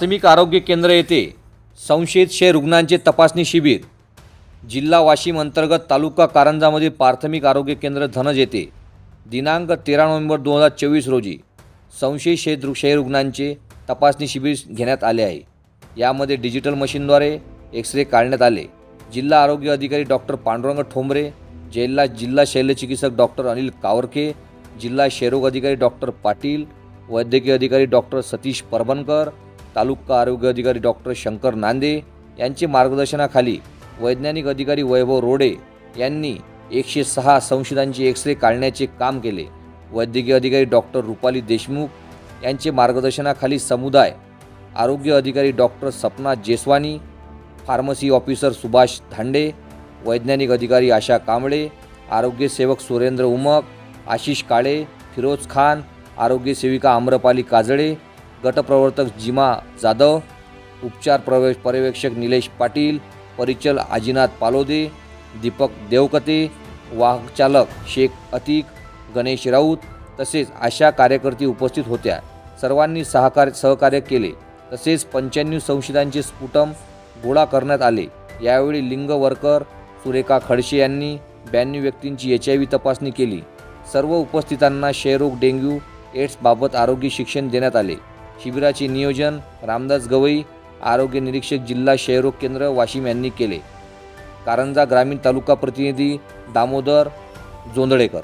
प्राथमिक आरोग्य केंद्र येथे संशयित क्षय रुग्णांचे तपासणी शिबिर. जिल्हा वाशिम अंतर्गत तालुका कारंजामधील प्राथमिक आरोग्य केंद्र धनज येथे दिनांक तेरा नोव्हेंबर दोन हजार चोवीस रोजी संशयित क्षय क्षय रुग्णांचे तपासणी शिबिर घेण्यात आले आहे. यामध्ये डिजिटल मशीनद्वारे एक्सरे काढण्यात आले. जिल्हा आरोग्य अधिकारी डॉक्टर पांडुरंग ठोंबरे जिल्हा जिल्हा शल्यचिकित्सक डॉक्टर अनिल कावरके जिल्हा क्षयरोग अधिकारी डॉक्टर पाटील वैद्यकीय अधिकारी डॉक्टर सतीश परभणकर तालुका आरोग्य अधिकारी डॉक्टर शंकर नांदे यांचे मार्गदर्शनाखाली वैज्ञानिक अधिकारी वैभव रोडे यांनी एकशे सहा संशोधनांचे एक्स रे काढण्याचे काम केले. वैद्यकीय अधिकारी डॉक्टर रुपाली देशमुख यांचे मार्गदर्शनाखाली समुदाय आरोग्य अधिकारी doctor Sapna Jeswani pharmacy officer Subhash Dhande वैज्ञानिक अधिकारी आशा कांबळे आरोग्यसेवक सुरेंद्र उमक आशिष काळे फिरोज खान आरोग्यसेविका आम्रपाली काजळे गटप्रवर्तक जिमा जाधव उपचार प्रवेश पर्यवेक्षक निलेश पाटील परिचल आजीनाथ पालोदे दीपक देवकते वाहकचालक शेख अतिक गणेश राऊत तसेच आशा कार्यकर्ती उपस्थित होत्या. सर्वांनी सहकार्य सहकार्य केले. तसेच पंच्याण्णव संशयितांचे स्फुटम गोळा करण्यात आले. यावेळी लिंगवरकर सुरेखा खडसे यांनी ब्याण्णव व्यक्तींची एच आय व्ही तपासणी केली. सर्व उपस्थितांना क्षयरोग डेंग्यू एड्सबाबत आरोग्य शिक्षण देण्यात आले. शिबिराचे नियोजन रामदास गवई आरोग्य निरीक्षक जिल्हा क्षयरोग केंद्र वाशिम यांनी केले. कारंजा ग्रामीण तालुका प्रतिनिधी दामोदर जोंदळेकर